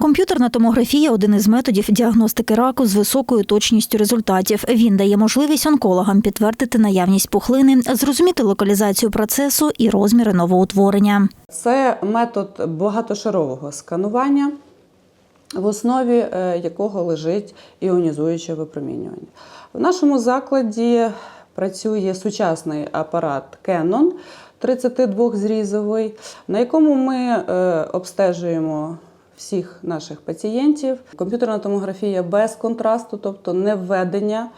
Комп'ютерна томографія один із методів діагностики раку з високою точністю результатів. Він дає можливість онкологам підтвердити наявність пухлини, зрозуміти локалізацію процесу і розміри новоутворення. Це метод багатошарового сканування, в основі е, якого лежить іонізуюче випромінювання. В нашому закладі працює сучасний апарат Canon 32-зрізовий, на якому ми е, обстежуємо всіх наших пацієнтів. Комп'ютерна томографія без контрасту, тобто не введення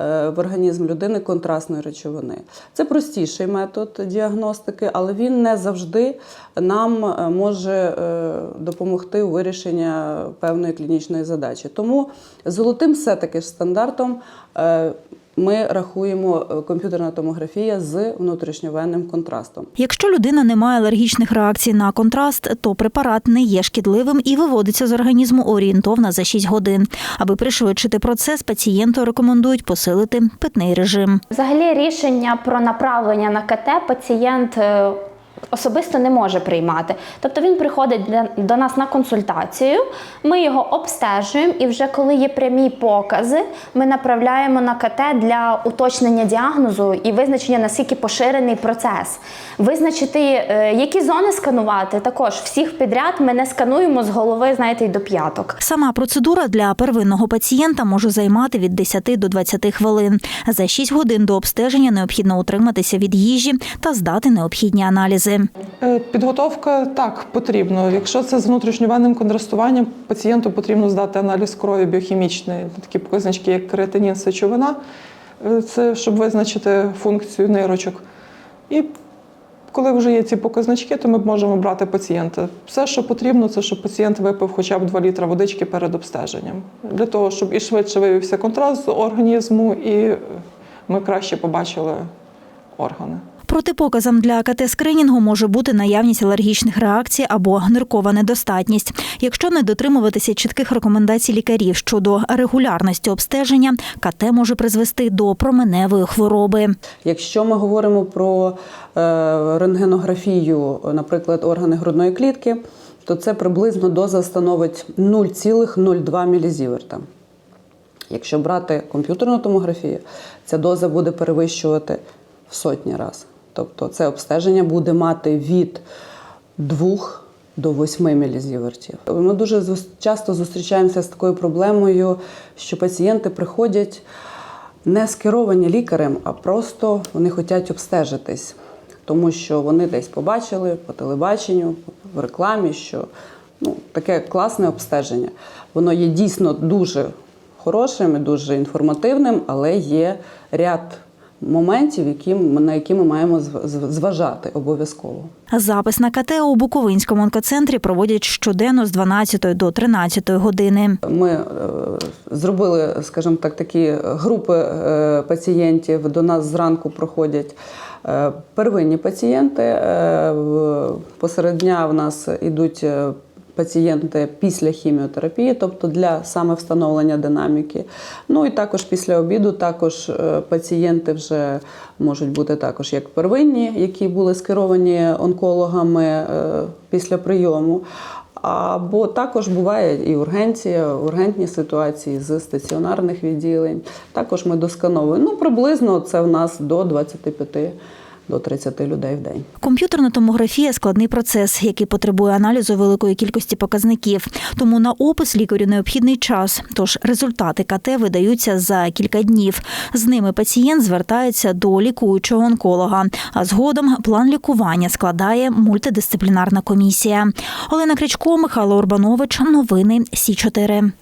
е, в організм людини контрастної речовини. Це простіший метод діагностики, але він не завжди нам е, може е, допомогти у вирішенні певної клінічної задачі. Тому золотим все-таки ж стандартом. Ми рахуємо е, комп'ютерна томографія з внутрішньовенним контрастом. Якщо людина не має алергічних реакцій на контраст, то препарат не є шкідливим і виводиться з організму орієнтовно за 6 годин. Аби пришвидшити процес, пацієнту рекомендують посилити питний режим. Взагалі рішення про направлення на КТ пацієнт е, особисто не може приймати. Тобто він приходить до нас на консультацію, ми його обстежуємо, і вже коли є прямі покази, ми направляємо на КТ для уточнення діагнозу і визначення наскільки поширений процес. Визначити, е, які зони сканувати, також всіх підряд ми не скануємо з голови, знаєте, й до п'яток. Сама процедура для первинного пацієнта може займати від 10 до 20 хвилин. За 6 годин до обстеження необхідно утриматися від їжі та здати необхідні аналізи. Е, Підготовка так потрібно. Якщо це з внутрішньовенним контрастуванням, пацієнту потрібно здати аналіз крові біохімічний, такі показнички, як креатинін, сечовина, Е, це щоб визначити функцію нирочок. І коли вже є ці показнички, то ми можемо брати пацієнта. Все, що потрібно, це щоб пацієнт випив хоча б 2 літра водички перед обстеженням. Для того, щоб і швидше вивівся контраст з організму, і ми краще побачили органи. Протипоказом для КТ-скринінгу може бути наявність алергічних реакцій або ниркова недостатність. Якщо не дотримуватися чітких рекомендацій лікарів щодо регулярності обстеження, КТ може призвести до променевої хвороби. Якщо ми говоримо про е, рентгенографію, наприклад, органи грудної клітки, то це приблизно доза становить 0,02 мілізіверта. Якщо брати комп'ютерну томографію, ця доза буде перевищувати в сотні разів. Тобто це обстеження буде мати від 2 до 8 мілізівертів. Ми дуже часто зустрічаємося з такою проблемою, що пацієнти приходять не скеровані лікарем, а просто вони хочуть обстежитись, тому що вони десь побачили по телебаченню, в рекламі, що ну, таке класне обстеження. Воно є дійсно дуже хорошим і дуже інформативним, але є ряд моментів, які, на які ми маємо зв- зв- зважати обов'язково. Запис на КТ у Буковинському онкоцентрі проводять щоденно з 12 до 13 години. Ми е, зробили, скажімо так, такі групи е, пацієнтів. До нас зранку проходять е, первинні пацієнти. в- Посеред дня в нас йдуть е, пацієнти після хіміотерапії, тобто для саме встановлення динаміки. Ну і також після обіду також е, пацієнти вже можуть бути також як первинні, які були скеровані онкологами е, після прийому. Або також буває і ургенція, ургентні ситуації з стаціонарних відділень. Також ми доскановуємо. Ну, приблизно це в нас до 25 до 30 людей в день. Комп'ютерна томографія складний процес, який потребує аналізу великої кількості показників. Тому на опис лікарю необхідний час. Тож результати КТ видаються за кілька днів. З ними пацієнт звертається до лікуючого онколога. А згодом план лікування складає мультидисциплінарна комісія. Олена Кричко, Михайло Урбанович. Новини Сі 4